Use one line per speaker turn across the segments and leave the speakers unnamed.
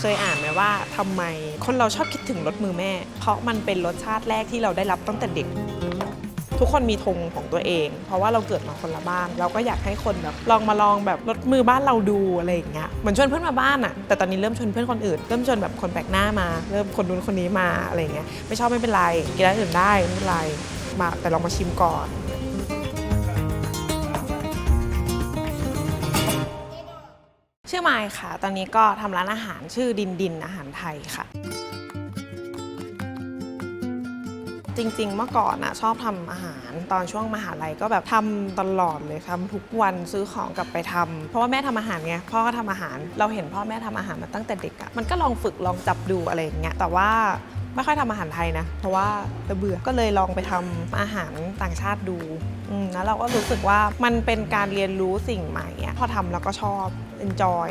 เคยอ่านไหมว่าทำไมคนเราชอบคิดถึงรสมือแม่ เพราะมันเป็นรสชาติแรกที่เราได้รับตั้งแต่เด็ก ทุกคนมีธงของตัวเอง เพราะว่าเราเกิดมาคนละบ้าน เราก็อยากให้คนแบบลองมาลองแบบรถมือบ้านเราดูอะไรอย่างเงี้ยเหมือนชวนเพื่อนมาบ้านอะแต่ตอนนี้เริ่มชวนเพื่อนคนอื่น เริ่มชวนแบบคนแปลกหน้ามา เริ่มคนนู้นคนนี้มาอะไรอย่างเงี้ยไม่ชอบไม่เป็นไรกินร้านอื่นได้ไม่เป็นไรมาแต่ลองมาชิมก่อน ชื่อไมค์ค่ะ ตอนนี้ก็ทำร้านอาหารชื่อดินดินอาหารไทยค่ะ จริงๆ เมื่อก่อนนะชอบทำอาหารตอนช่วงมหาลัยก็แบบทำตลอดเลยทำทุกวันซื้อของกลับไปทำเพราะว่าแม่ทำอาหารไงพ่อก็ทำอาหารเราเห็นพ่อแม่ทำอาหารมาตั้งแต่เด็กอะมันก็ลองฝึกลองจับดูอะไรอย่างเงี้ยแต่ว่า ไม่ค่อยทำอาหารไทยนะ เพราะว่าจะเบื่อก็เลยลองไปทำอาหารต่างชาติดูแล้วเราก็รู้สึกว่ามันเป็นการเรียนรู้สิ่งใหม่อะพอทำแล้วก็ชอบ enjoy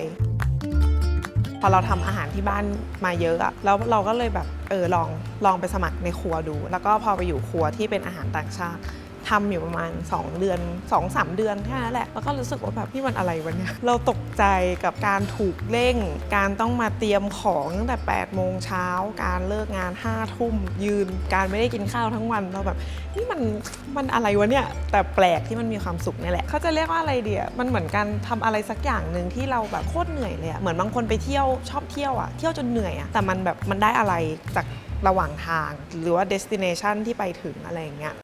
พอเราทำอาหารที่บ้านมาเยอะอะแล้วเราก็เลยแบบเออลองลองไปสมัครในครัวดู แล้วก็พอไปอยู่ครัวที่เป็นอาหารต่างชาติ ทำอยู่ประมาณ 2 เดือน 2-3 เดือนแค่นั้นแหละ แล้วก็รู้สึกว่าแบบนี่มันอะไรวะเนี่ย เราตกใจกับการถูกเร่ง การต้องมาเตรียมของตั้งแต่8โมงเช้า การเลิกงาน5ทุ่มยืน การไม่ได้กินข้าวทั้งวันเราแบบนี่มันมันอะไรวะเนี่ย แต่แปลกที่มันมีความสุขนี่แหละ เขาจะเรียกว่าอะไรเดียมันเหมือนการทำอะไรสักอย่างหนึ่งที่เราแบบโคตรเหนื่อยเลยอะเหมือนบางคนไปเที่ยวชอบเที่ยวอะเที่ยวจนเหนื่อยอะแต่มันแบบมันได้อะไรจากระหว่างทาง หรือว่า destination ที่ไปถึงอะไรอย่างเงี้ย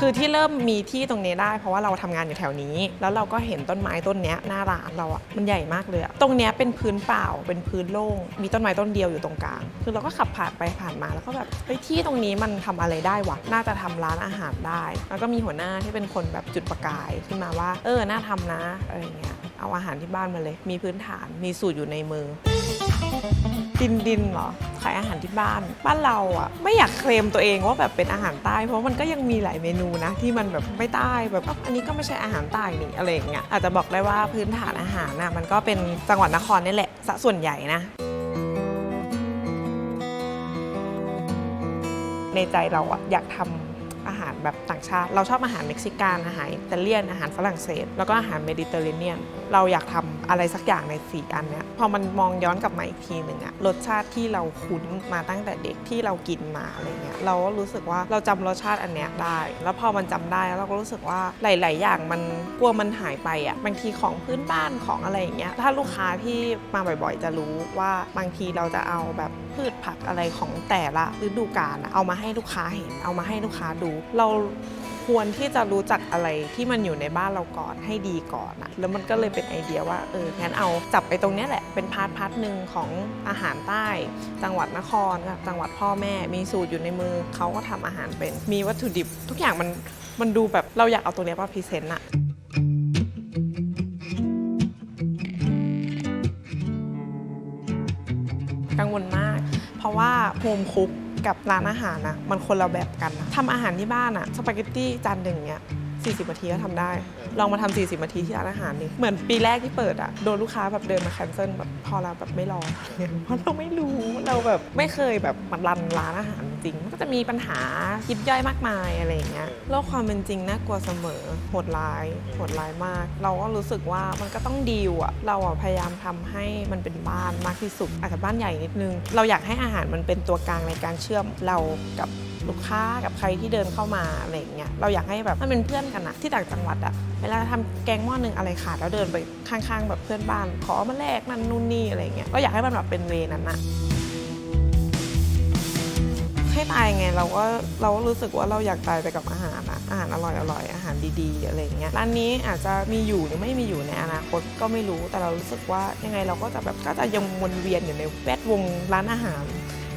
คือที่เริ่มมีที่ตรงนี้ได้ เพราะว่าเราทำงานอยู่แถวนี้ แล้วเราก็เห็นต้นไม้ต้นนี้หน้าร้านเราอะมันใหญ่มากเลยอะตรงนี้เป็นพื้นเปล่าเป็นพื้นโล่งมีต้นไม้ต้นเดียวอยู่ตรงกลาง คือเราก็ขับผ่านไปผ่านมาแล้วก็แบบเฮ้ยที่ตรงนี้มันทำอะไรได้วะน่าจะทำร้านอาหารได้ แล้วก็มีหัวหน้าที่เป็นคนแบบจุดประกายขึ้นมาว่า เออน่าทำนะอะไรเงี้ย เอาอาหารที่บ้านมาเลย มีพื้นฐาน มีสูตรอยู่ในมือ ดินดินเหรอ ขายอาหารที่บ้าน บ้านเราอะไม่อยากเคลมตัวเองว่าแบบเป็นอาหารใต้ เพราะมันก็ยังมีหลายเมนูนะ ที่มันแบบไม่ใต้แบบอันนี้ก็ไม่ใช่อาหารใต้นี่อะไรอย่างเงี้ย อาจจะบอกได้ว่าพื้นฐานอาหารนะมันก็เป็นจังหวัดนครนี่แหละซะส่วนใหญ่นะในใจเราอะอยากทำ อาหารแบบต่างชาติ เราชอบอาหารเม็กซิกันอาหารอิตาเลียนอาหารฝรั่งเศส แล้วก็อาหารเมดิเตอร์เรเนียน เราอยากทำอะไรสักอย่างในสี่อันเนี้ยพอมันมองย้อนกลับมาอีกทีหนึ่งอะรสชาติที่เราคุ้นมาตั้งแต่เด็กที่เรากินมาอะไรเงี้ยเราก็รู้สึกว่าเราจำรสชาติอันเนี้ยได้ แล้วพอมันจำได้เราก็รู้สึกว่าหลาย ๆ อย่างมันกลัวมันหายไปอะบางทีของพื้นบ้านของอะไรอย่างเงี้ยถ้าลูกค้าที่มาบ่อย ๆ จะรู้ว่าบางทีเราจะเอาแบบ พืชผักอะไรของแต่ละฤดูกาลอะเอามาให้ลูกค้าเห็น เอามาให้ลูกค้าดู เราควรที่จะรู้จักอะไรที่มันอยู่ในบ้านเราก่อนให้ดีก่อนอะแล้วมันก็เลยเป็นไอเดียว่าเอองั้นเอาจับไปตรงเนี้ยแหละเป็นพาร์ทพาร์ทหนึ่งของอาหารใต้ จังหวัดนครกับจังหวัดพ่อแม่ มีสูตรอยู่ในมือเขาก็ทำอาหารเป็น มีวัตถุดิบ ทุกอย่างมันมันดูแบบเราอยากเอาตัวเนี้ยมาพรีเซนต์อะ ว่าโฮมคุกกับร้านอาหารนะมันคนละแบบกันนะทำอาหารที่บ้านอะสปาเกตตี้จานหนึ่งเนี้ย 40นาทีก็ทำได้ ลองมาทำ40นาทีที่ร้านอาหารดิเหมือนปีแรกที่เปิดอะโดนลูกค้าแบบเดินมาแคนเซิลแบบพอเราแบบไม่รอเพราะเราไม่รู้เราแบบไม่เคยแบบมารันร้านอาหารจริงมันก็จะมีปัญหายิบย่อยมากมายอะไรอย่างเงี้ยโลกความเป็นจริงน่ากลัวเสมอโหดร้ายโหดร้ายมาก เราก็รู้สึกว่ามันก็ต้องดีลอะเราอะพยายามทำให้มันเป็นบ้านมากที่สุดอาจจะบ้านใหญ่นิดนึง เราอยากให้อาหารมันเป็นตัวกลางในการเชื่อมเรากับ ลูกค้ากับใครที่เดินเข้ามาอะไรอย่างเงี้ยเราอยากให้แบบมันเป็นเพื่อนกันอะที่ต่างจังหวัดอะเวลาทำแกงหม้อหนึ่งอะไรขาดแล้วเดินไปข้างๆ แบบเพื่อนบ้าน ขอมาแลกนั่นนู่นนี่อะไรอย่างเงี้ยเราอยากให้มันแบบเป็นเวนั้นอะให้ตายไงเราก็เราก็รู้สึกว่าเราอยากตายไปกับอาหารอะอาหารอร่อยอร่อยอาหารดีๆอะไรเงี้ยร้านนี้อาจจะมีอยู่หรือไม่มีอยู่ในอนาคตก็ไม่รู้แต่เรารู้สึกว่ายังไงเราก็จะแบบก็จะยังวนเวียนอยู่ในแวดวงร้านอาหาร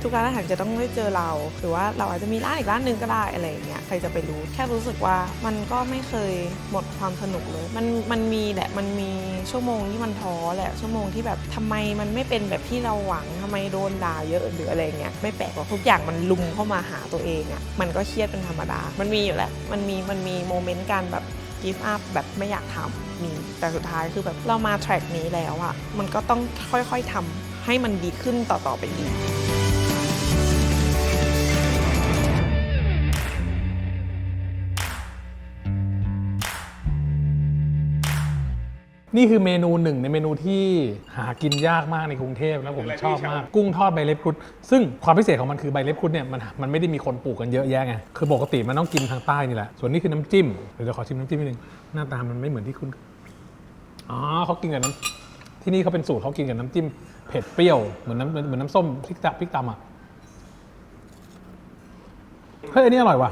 ทุกร้านอาหารจะต้องได้เจอเรา หรือว่าเราอาจจะมีร้านอีกร้านหนึ่งก็ได้อะไรอย่างเงี้ยใครจะไปรู้ แค่รู้สึกว่ามันก็ไม่เคยหมดความสนุกเลยมันมันมีแหละมันมีชั่วโมงที่มันท้อแหละชั่วโมงที่แบบทำไมมันไม่เป็นแบบที่เราหวังทำไมโดนด่าเยอะหรืออะไรเงี้ยไม่แปลกหรอกทุกอย่างมันลุมเข้ามาหาตัวเองอะ่ะมันก็เครียดเป็นธรรมดา มันมีอยู่แหละมันมีมันมีโมเมนต์การแบบ give up แบบไม่อยากทำมีแต่สุดท้ายคือแบบเรามาแทร็กนี้แล้วอะมันก็ต้องค่อยๆทำให้มันดีขึ้นต่อๆไปอีก
นนี่คือเมนูหนึ่งในเมนูที่หากินยากมากในกรุงเทพแล้วผมชอบมาก กุ้งทอดใบเล็บครุดซึ่งความพิเศษของมันคือใบเล็บครุดเนี่ยมันมันไม่ได้มีคนปลูกกันเยอะแยะไงคือปกติมันต้องกินทางใต้นี่แหละ ส่วนนี้คือน้ำจิ้มเดี๋ยวจะขอชิมน้ำจิ้มนิดนึงหน้าตามันไม่เหมือนที่คุณอ๋อเขากินกับน้ำที่นี่เขาเป็นสูตรเขากินกับน้ำจิ้มเผ็ดเปรี้ยวเหมือนน้ำเหมือนน้ำส้มพริกตะพริกตำอะเฮ้ยอันนี้อร่อยว่ะ